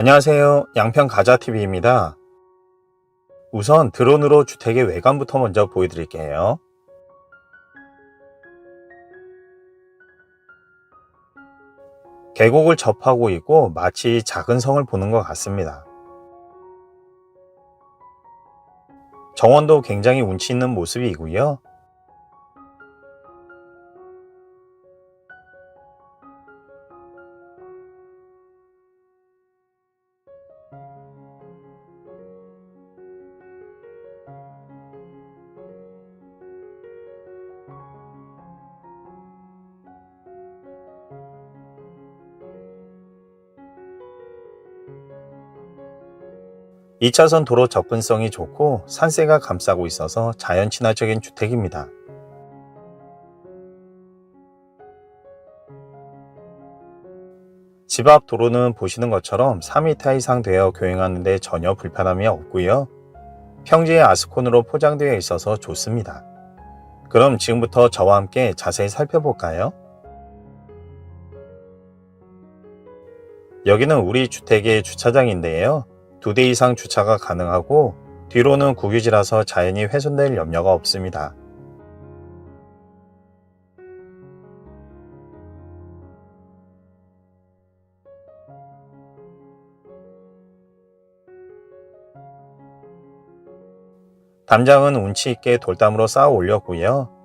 안녕하세요. 양평 가자TV입니다. 우선 드론으로 주택의 외관부터 먼저 보여드릴게요. 계곡을 접하고 있고 마치 작은 성을 보는 것 같습니다. 정원도 굉장히 운치 있는 모습이고요. 이차선 도로 접근성이 좋고 산세가 감싸고 있어서 자연 친화적인 주택입니다. 집 앞 도로는 보시는 것처럼 4m 이상 되어 교행하는데 전혀 불편함이 없고요. 평지의 아스콘으로 포장되어 있어서 좋습니다. 그럼 지금부터 저와 함께 자세히 살펴볼까요? 여기는 우리 주택의 주차장인데요. 두 대 이상 주차가 가능하고 뒤로는 국유지라서 자연이 훼손될 염려가 없습니다. 담장은 운치 있게 돌담으로 쌓아 올렸고요.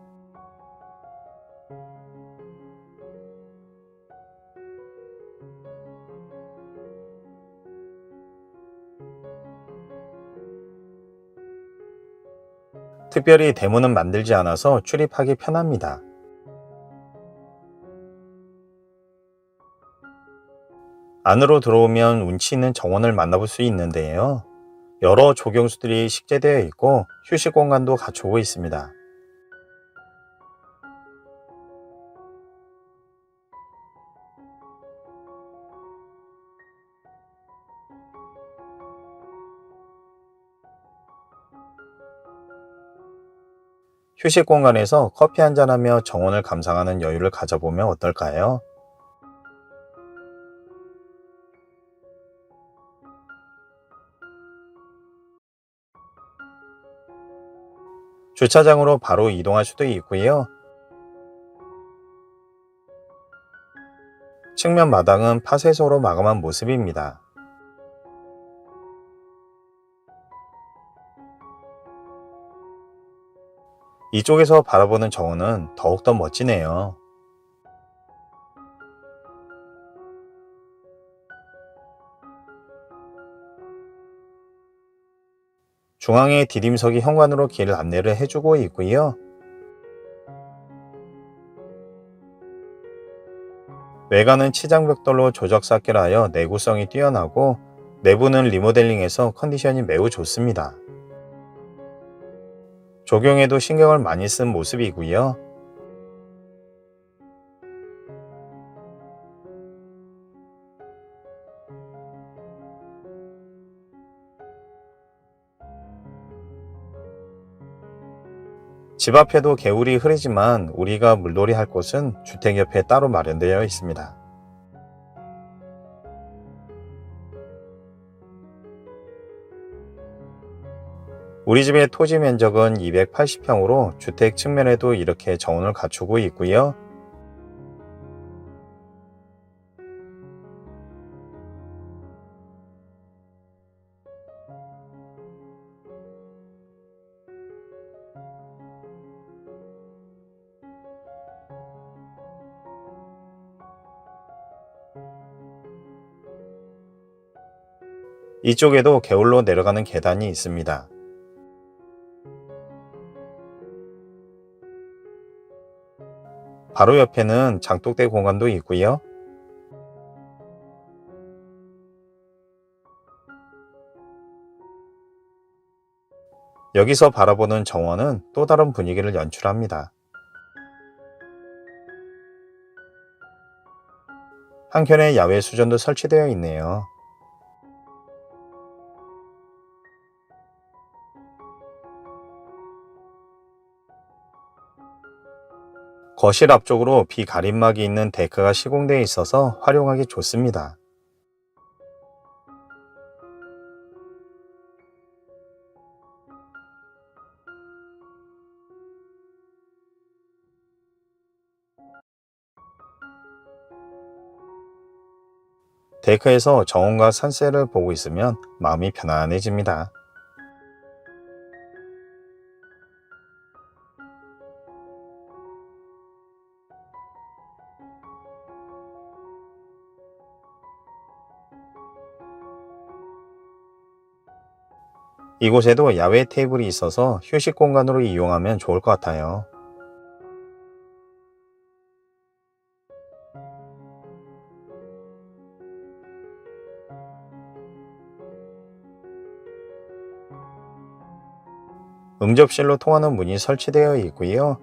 특별히 대문은 만들지 않아서 출입하기 편합니다. 안으로 들어오면 운치 있는 정원을 만나볼 수 있는데요. 여러 조경수들이 식재되어 있고 휴식 공간도 갖추고 있습니다. 휴식 공간에서 커피 한잔하며 정원을 감상하는 여유를 가져보면 어떨까요? 주차장으로 바로 이동할 수도 있고요. 측면 마당은 파쇄소로 마감한 모습입니다. 이쪽에서 바라보는 정원은 더욱더 멋지네요. 중앙에 디딤석이 현관으로 길 안내를 해주고 있고요. 외관은 치장벽돌로 조적삭기하여 내구성이 뛰어나고 내부는 리모델링해서 컨디션이 매우 좋습니다. 조경에도 신경을 많이 쓴 모습이고요. 집 앞에도 개울이 흐르지만 우리가 물놀이 할 곳은 주택 옆에 따로 마련되어 있습니다. 우리 집의 토지 면적은 280평으로 주택 측면에도 이렇게 정원을 갖추고 있고요. 이쪽에도 개울로 내려가는 계단이 있습니다. 바로 옆에는 장독대 공간도 있고요. 여기서 바라보는 정원은 또 다른 분위기를 연출합니다. 한켠에 야외 수전도 설치되어 있네요. 거실 앞쪽으로 비가림막이 있는 데크가 시공되어 있어서 활용하기 좋습니다. 데크에서 정원과 산세를 보고 있으면 마음이 편안해집니다. 이곳에도 야외 테이블이 있어서 휴식 공간으로 이용하면 좋을 것 같아요. 응접실로 통하는 문이 설치되어 있고요.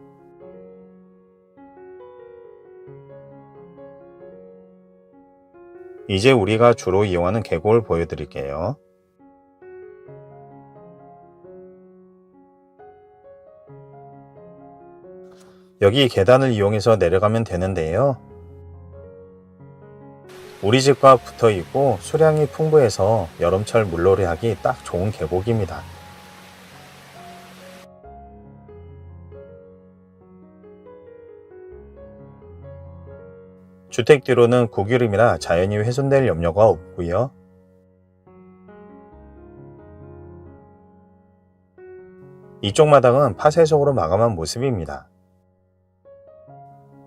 이제 우리가 주로 이용하는 계곡을 보여드릴게요. 여기 계단을 이용해서 내려가면 되는데요. 우리 집과 붙어 있고 수량이 풍부해서 여름철 물놀이 하기 딱 좋은 계곡입니다. 주택 뒤로는 고기름이라 자연이 훼손될 염려가 없고요. 이쪽 마당은 파쇄석으로 마감한 모습입니다.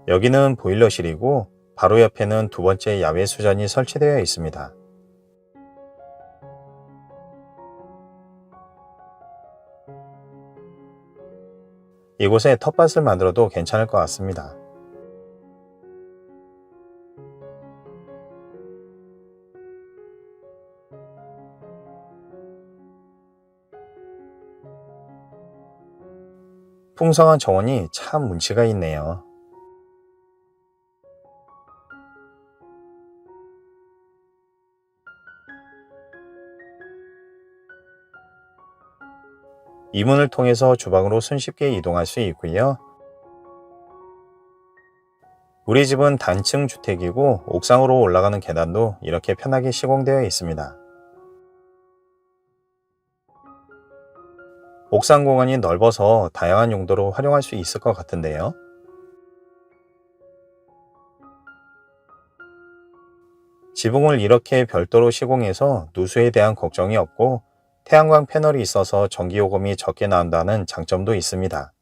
여기는 보일러실이고 바로 옆에는 두 번째 야외 수전이 설치되어 있습니다. 이곳에 텃밭을 만들어도 괜찮을 것 같습니다. 풍성한 정원이 참 운치가 있네요. 이 문을 통해서 주방으로 손쉽게 이동할 수 있고요. 우리 집은 단층 주택이고 옥상으로 올라가는 계단도 이렇게 편하게 시공되어 있습니다. 옥상 공간이 넓어서 다양한 용도로 활용할 수 있을 것 같은데요. 지붕을 이렇게 별도로 시공해서 누수에 대한 걱정이 없고 태양광 패널이 있어서 전기요금이 적게 나온다는 장점도 있습니다.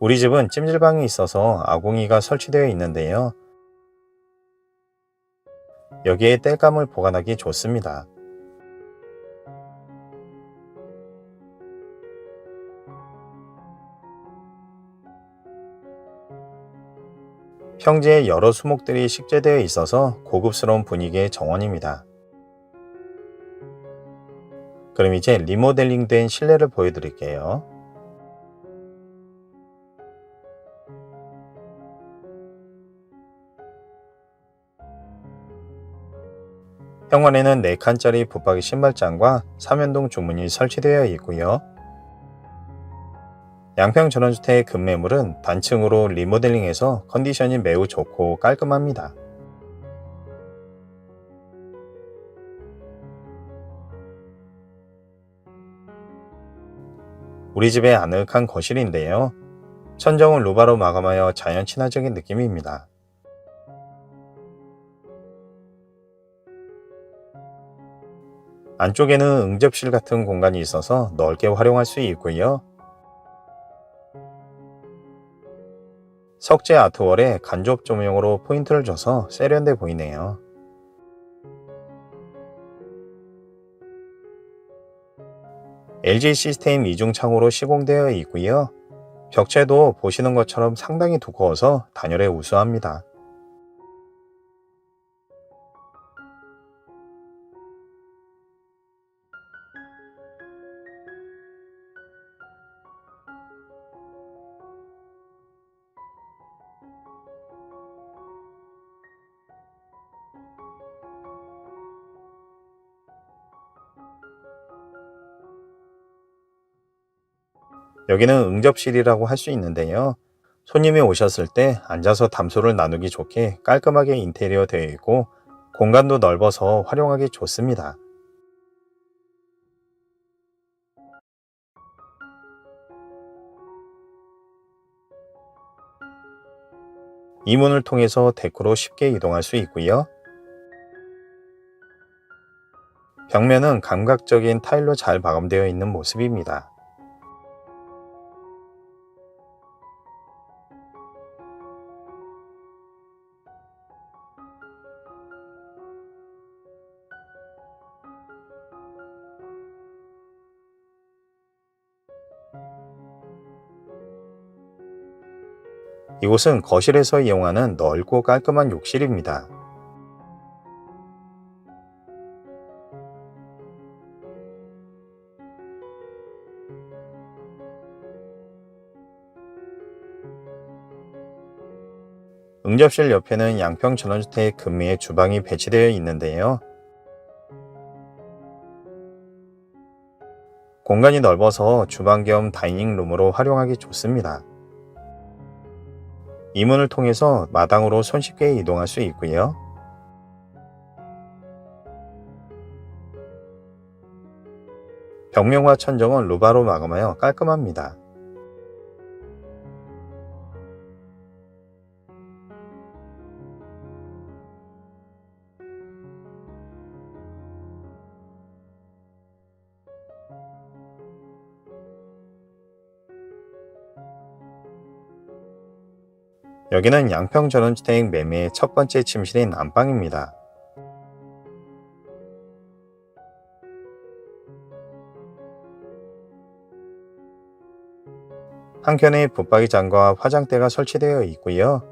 우리 집은 찜질방이 있어서 아궁이가 설치되어 있는데요. 여기에 땔감을 보관하기 좋습니다. 평지에 여러 수목들이 식재되어 있어서 고급스러운 분위기의 정원입니다. 그럼 이제 리모델링된 실내를 보여드릴게요. 현관에는 4칸짜리 붙박이 신발장과 삼연동 주문이 설치되어 있고요. 양평 전원주택의 급매물은 단층으로 리모델링해서 컨디션이 매우 좋고 깔끔합니다. 우리 집의 아늑한 거실인데요. 천정은 루바로 마감하여 자연 친화적인 느낌입니다. 안쪽에는 응접실 같은 공간이 있어서 넓게 활용할 수 있고요. 석재 아트월에 간접 조명으로 포인트를 줘서 세련돼 보이네요. LG 시스템 이중창으로 시공되어 있고요. 벽체도 보시는 것처럼 상당히 두꺼워서 단열에 우수합니다. 여기는 응접실이라고 할 수 있는데요. 손님이 오셨을 때 앉아서 담소를 나누기 좋게 깔끔하게 인테리어 되어 있고 공간도 넓어서 활용하기 좋습니다. 이 문을 통해서 데크로 쉽게 이동할 수 있고요. 벽면은 감각적인 타일로 잘 마감되어 있는 모습입니다. 이곳은 거실에서 이용하는 넓고 깔끔한 욕실입니다. 응접실 옆에는 양평 전원주택 금미의 주방이 배치되어 있는데요. 공간이 넓어서 주방 겸 다이닝룸으로 활용하기 좋습니다. 이 문을 통해서 마당으로 손쉽게 이동할 수 있고요. 벽면과 천정은 루바로 마감하여 깔끔합니다. 여기는 양평 전원주택 매매의 첫 번째 침실인 안방입니다. 한켠에 붙박이장과 화장대가 설치되어 있고요.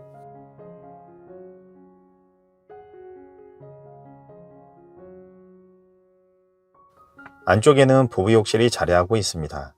안쪽에는 부부욕실이 자리하고 있습니다.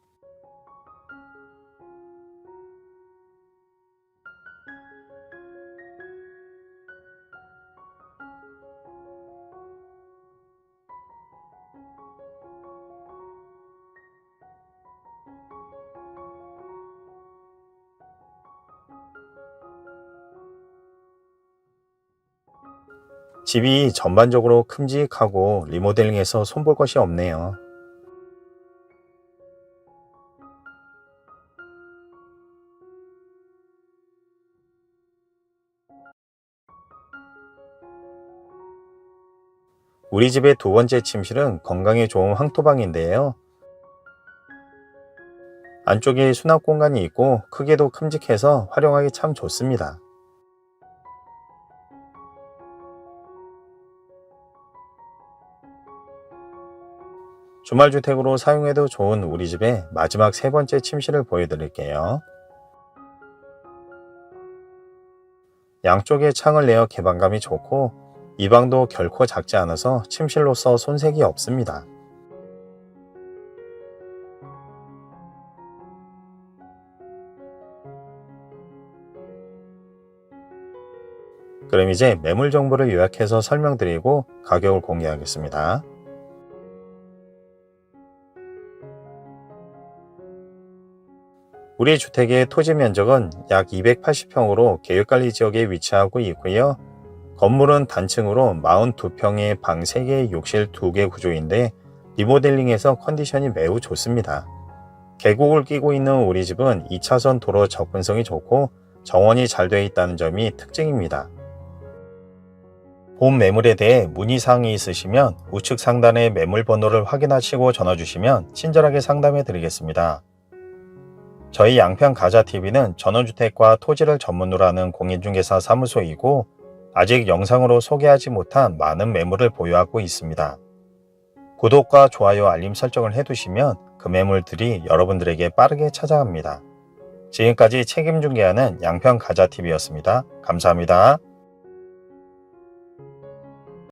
집이 전반적으로 큼직하고 리모델링해서 손볼 것이 없네요. 우리 집의 두 번째 침실은 건강에 좋은 황토방인데요. 안쪽에 수납 공간이 있고 크기도 큼직해서 활용하기 참 좋습니다. 주말주택으로 사용해도 좋은 우리 집의 마지막 세 번째 침실을 보여드릴게요. 양쪽에 창을 내어 개방감이 좋고 이 방도 결코 작지 않아서 침실로서 손색이 없습니다. 그럼 이제 매물 정보를 요약해서 설명드리고 가격을 공개하겠습니다. 우리 주택의 토지 면적은 약 280평으로 계획관리 지역에 위치하고 있고요. 건물은 단층으로 42평에 방 3개, 욕실 2개 구조인데 리모델링해서 컨디션이 매우 좋습니다. 계곡을 끼고 있는 우리 집은 2차선 도로 접근성이 좋고 정원이 잘 되어 있다는 점이 특징입니다. 본 매물에 대해 문의사항이 있으시면 우측 상단의 매물 번호를 확인하시고 전화 주시면 친절하게 상담해 드리겠습니다. 저희 양평 가자TV는 전원주택과 토지를 전문으로 하는 공인중개사 사무소이고 아직 영상으로 소개하지 못한 많은 매물을 보유하고 있습니다. 구독과 좋아요 알림 설정을 해두시면 그 매물들이 여러분들에게 빠르게 찾아갑니다. 지금까지 책임중개하는 양평 가자TV였습니다. 감사합니다.